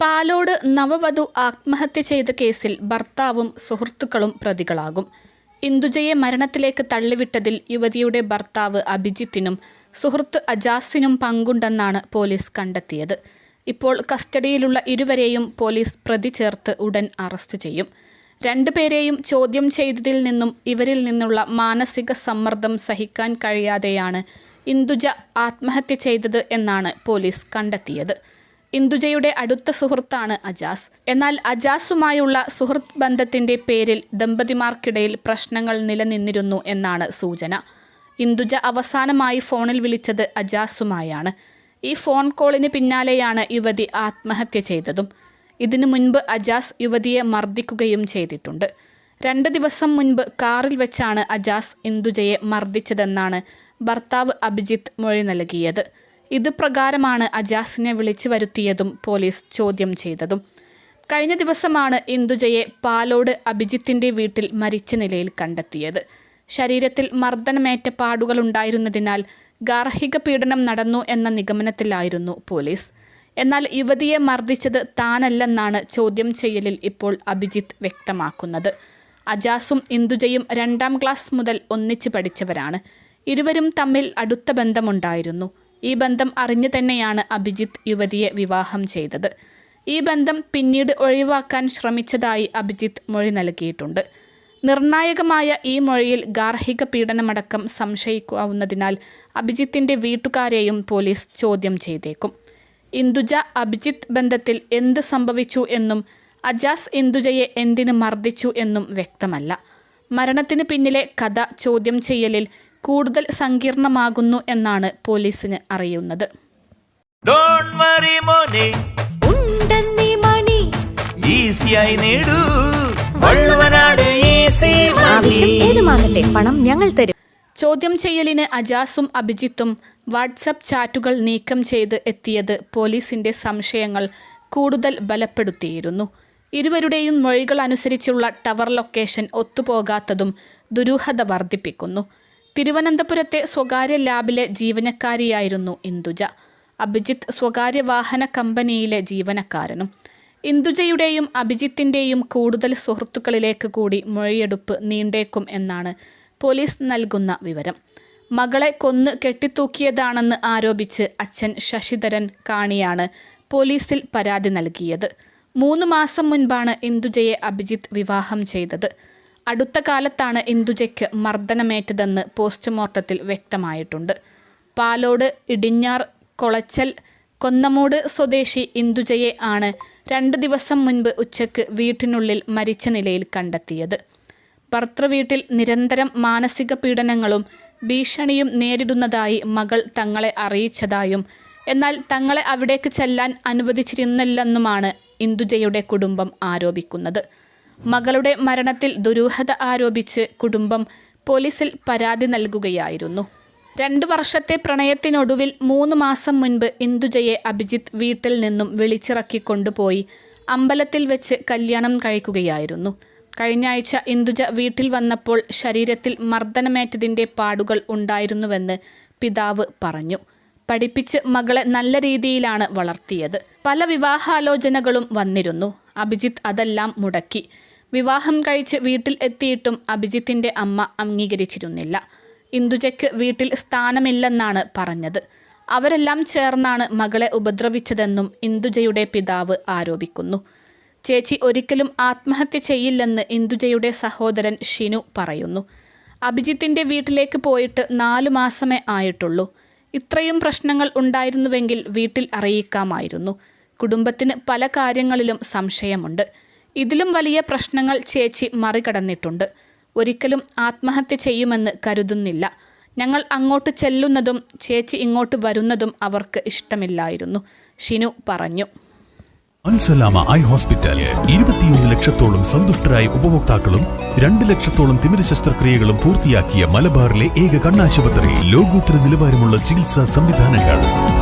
പാലോട് നവവധു ആത്മഹത്യ ചെയ്ത കേസിൽ ഭർത്താവും സുഹൃത്തുക്കളും പ്രതികളാകും. ഇന്ദുജയെ മരണത്തിലേക്ക് തള്ളിവിട്ടതിൽ യുവതിയുടെ ഭർത്താവ് അഭിജിത്തിനും സുഹൃത്ത് അജാസിനും പങ്കുണ്ടെന്നാണ് പോലീസ് കണ്ടെത്തിയത്. ഇപ്പോൾ കസ്റ്റഡിയിലുള്ള ഇരുവരെയും പോലീസ് പ്രതി ചേർത്ത് ഉടൻ അറസ്റ്റ് ചെയ്യും. രണ്ടുപേരെയും ചോദ്യം ചെയ്തതിൽ നിന്നും ഇവരിൽ നിന്നുള്ള മാനസിക സമ്മർദ്ദം സഹിക്കാൻ കഴിയാതെയാണ് ഇന്ദുജ ആത്മഹത്യ ചെയ്തത് എന്നാണ് പോലീസ് കണ്ടെത്തിയത്. ഇന്ദുജയുടെ അടുത്ത സുഹൃത്താണ് അജാസ്. എന്നാൽ അജാസുമായുള്ള സുഹൃത്ത് ബന്ധത്തിന്റെ പേരിൽ ദമ്പതിമാർക്കിടയിൽ പ്രശ്നങ്ങൾ നിലനിന്നിരുന്നു എന്നാണ് സൂചന. ഇന്ദുജ അവസാനമായി ഫോണിൽ വിളിച്ചത് അജാസുമായാണ്. ഈ ഫോൺ കോളിന് പിന്നാലെയാണ് യുവതി ആത്മഹത്യ ചെയ്തതും. ഇതിനു മുൻപ് അജാസ് യുവതിയെ മർദ്ദിക്കുകയും ചെയ്തിട്ടുണ്ട്. രണ്ട് ദിവസം മുൻപ് കാറിൽ വെച്ചാണ് അജാസ് ഇന്ദുജയെ മർദ്ദിച്ചതെന്നാണ് ഭർത്താവ് അഭിജിത്ത് മൊഴി നൽകിയത്. ഇത് പ്രകാരമാണ് അജാസിനെ വിളിച്ചു വരുത്തിയതും പോലീസ് ചോദ്യം ചെയ്തതും. കഴിഞ്ഞ ദിവസമാണ് ഇന്ദുജയെ പാലോട് അഭിജിത്തിന്റെ വീട്ടിൽ മരിച്ച നിലയിൽ കണ്ടെത്തിയത്. ശരീരത്തിൽ മർദ്ദനമേറ്റ പാടുകൾ ഉണ്ടായിരുന്നതിനാൽ ഗാർഹിക പീഡനം നടന്നു എന്ന നിഗമനത്തിലായിരുന്നു പോലീസ്. എന്നാൽ യുവതിയെ മർദ്ദിച്ചത് താനല്ലെന്നാണ് ചോദ്യം ചെയ്യലിൽ ഇപ്പോൾ അഭിജിത്ത് വ്യക്തമാക്കുന്നത്. അജാസും ഇന്ദുജയും രണ്ടാം ക്ലാസ് മുതൽ ഒന്നിച്ച് പഠിച്ചവരാണ്. ഇരുവരും തമ്മിൽ അടുത്ത ബന്ധമുണ്ടായിരുന്നു. ഈ ബന്ധം അറിഞ്ഞു തന്നെയാണ് അഭിജിത്ത് യുവതിയെ വിവാഹം ചെയ്തത്. ഈ ബന്ധം പിന്നീട് ഒഴിവാക്കാൻ ശ്രമിച്ചതായി അഭിജിത്ത് മൊഴി നൽകിയിട്ടുണ്ട്. നിർണായകമായ ഈ മൊഴിയിൽ ഗാർഹിക പീഡനമടക്കം സംശയിക്കാവുന്നതിനാൽ അഭിജിത്തിന്റെ വീട്ടുകാരെയും പോലീസ് ചോദ്യം ചെയ്തേക്കും. ഇന്ദുജ അഭിജിത്ത് ബന്ധത്തിൽ എന്ത് സംഭവിച്ചു എന്നും അജാസ് ഇന്ദുജയെ എന്തിനു മർദ്ദിച്ചു എന്നും വ്യക്തമല്ല. മരണത്തിന് പിന്നിലെ കഥ ചോദ്യം ചെയ്യലിൽ കൂടുതൽ സങ്കീർണമാകുന്നു എന്നാണ് പോലീസിന് അറിയുന്നത്. ഡോണ്ട് വറി മോനെ. ഉണ്ടെന്നീ മണി. ഈസിയായി നേടൂ. വള്ളുവനാട് ഈസി ആവശ്യം ഏതുമാകട്ടെ പണം ഞങ്ങൾ തരും. ചോദ്യം ചെയ്യലിന് അജാസും അഭിജിത്തും വാട്സപ്പ് ചാറ്റുകൾ നീക്കം ചെയ്ത് എത്തിയത് പോലീസിന്റെ സംശയങ്ങൾ കൂടുതൽ ബലപ്പെടുത്തിയിരുന്നു. ഇരുവരുടെയും മൊഴികൾ അനുസരിച്ചുള്ള ടവർ ലൊക്കേഷൻ ഒത്തുപോകാത്തതും ദുരൂഹത വർദ്ധിപ്പിക്കുന്നു. തിരുവനന്തപുരത്തെ സ്വകാര്യ ലാബിലെ ജീവനക്കാരിയായിരുന്നു ഇന്ദുജ. അഭിജിത്ത് സ്വകാര്യ വാഹന കമ്പനിയിലെ ജീവനക്കാരനും. ഇന്ദുജയുടെയും അഭിജിത്തിന്റെയും കൂടുതൽ സുഹൃത്തുക്കളിലേക്ക് കൂടി മൊഴിയെടുപ്പ് നീണ്ടേക്കും എന്നാണ് പോലീസ് നൽകുന്ന വിവരം. മകളെ കൊന്ന് കെട്ടിത്തൂക്കിയതാണെന്ന് ആരോപിച്ച് അച്ഛൻ ശശിധരൻ കാണിയാണ് പോലീസിൽ പരാതി നൽകിയത്. മൂന്ന് മാസം മുൻപാണ് ഇന്ദുജയെ അഭിജിത്ത് വിവാഹം ചെയ്തത്. അടുത്ത കാലത്താണ് ഇന്ദുജയ്ക്ക് മർദ്ദനമേറ്റതെന്ന് പോസ്റ്റ്മോർട്ടത്തിൽ വ്യക്തമായിട്ടുണ്ട്. പാലോട് ഇടിഞ്ഞാർ കൊളച്ചൽ കൊന്നമൂട് സ്വദേശി ഇന്ദുജയെ ആണ് രണ്ട് ദിവസം മുൻപ് ഉച്ചയ്ക്ക് വീട്ടിനുള്ളിൽ മരിച്ച നിലയിൽ കണ്ടെത്തിയത്. ഭർത്തൃവീട്ടിൽ നിരന്തരം മാനസിക പീഡനങ്ങളും ഭീഷണിയും നേരിടുന്നതായി മകൾ തങ്ങളെ അറിയിച്ചതായും എന്നാൽ തങ്ങളെ അവിടേക്ക് ചെല്ലാൻ അനുവദിച്ചിരുന്നില്ലെന്നുമാണ് ഇന്ദുജയുടെ കുടുംബം ആരോപിക്കുന്നത്. മകളുടെ മരണത്തിൽ ദുരൂഹത ആരോപിച്ച് കുടുംബം പോലീസിൽ പരാതി നൽകുകയായിരുന്നു. രണ്ടു വർഷത്തെ പ്രണയത്തിനൊടുവിൽ മൂന്ന് മാസം മുൻപ് ഇന്ദുജയെ അഭിജിത്ത് വീട്ടിൽ നിന്നും വിളിച്ചിറക്കി കൊണ്ടുപോയി അമ്പലത്തിൽ വെച്ച് കല്യാണം കഴിക്കുകയായിരുന്നു. കഴിഞ്ഞ ആഴ്ച ഇന്ദുജ വീട്ടിൽ വന്നപ്പോൾ ശരീരത്തിൽ മർദ്ദനമേറ്റതിന്റെ പാടുകൾ ഉണ്ടായിരുന്നുവെന്ന് പിതാവ് പറഞ്ഞു. പഠിപ്പിച്ച് മകളെ നല്ല രീതിയിലാണ് വളർത്തിയത്. പല വിവാഹാലോചനകളും വന്നിരുന്നു. അഭിജിത്ത് അതെല്ലാം മുടക്കി. വിവാഹം കഴിച്ച് വീട്ടിൽ എത്തിയിട്ടും അഭിജിത്തിന്റെ അമ്മ അംഗീകരിച്ചിരുന്നില്ല. ഇന്ദുജയ്ക്ക് വീട്ടിൽ സ്ഥാനമില്ലെന്നാണ് പറഞ്ഞത്. അവരെല്ലാം ചേർന്നാണ് മകളെ ഉപദ്രവിച്ചതെന്നും ഇന്ദുജയുടെ പിതാവ് ആരോപിക്കുന്നു. ചേച്ചി ഒരിക്കലും ആത്മഹത്യ ചെയ്യില്ലെന്ന് ഇന്ദുജയുടെ സഹോദരൻ ഷിനു പറയുന്നു. അഭിജിത്തിന്റെ വീട്ടിലേക്ക് പോയിട്ട് നാലു മാസമേ ആയിട്ടുള്ളൂ. ഇത്രയും പ്രശ്നങ്ങൾ ഉണ്ടായിരുന്നുവെങ്കിൽ വീട്ടിൽ അറിയിക്കാമായിരുന്നു. കുടുംബത്തിന് പല കാര്യങ്ങളിലും സംശയമുണ്ട്. ഇതിലും വലിയ പ്രശ്നങ്ങൾ ചേച്ചി മറികടന്നിട്ടുണ്ട്. ഒരിക്കലും ആത്മഹത്യ ചെയ്യുമെന്ന് കരുതുന്നില്ല. ഞങ്ങൾ അങ്ങോട്ട് ചെല്ലുന്നതും ചേച്ചി ഇങ്ങോട്ട് വരുന്നതും അവർക്ക് ഇഷ്ടമില്ലായിരുന്നു. ഷിനു പറഞ്ഞു. Al Salama eye hospital. ഇരുപത്തിയൊന്ന് ലക്ഷത്തോളം സന്തുഷ്ടരായ ഉപഭോക്താക്കളും രണ്ട് ലക്ഷത്തോളം തിമിര ശസ്ത്രക്രിയകളും പൂർത്തിയാക്കിയ മലബാറിലെ ഏക കണ്ണാശുപത്രി. ലോകോത്തര നിലവാരമുള്ള ചികിത്സാ സംവിധാനങ്ങൾ.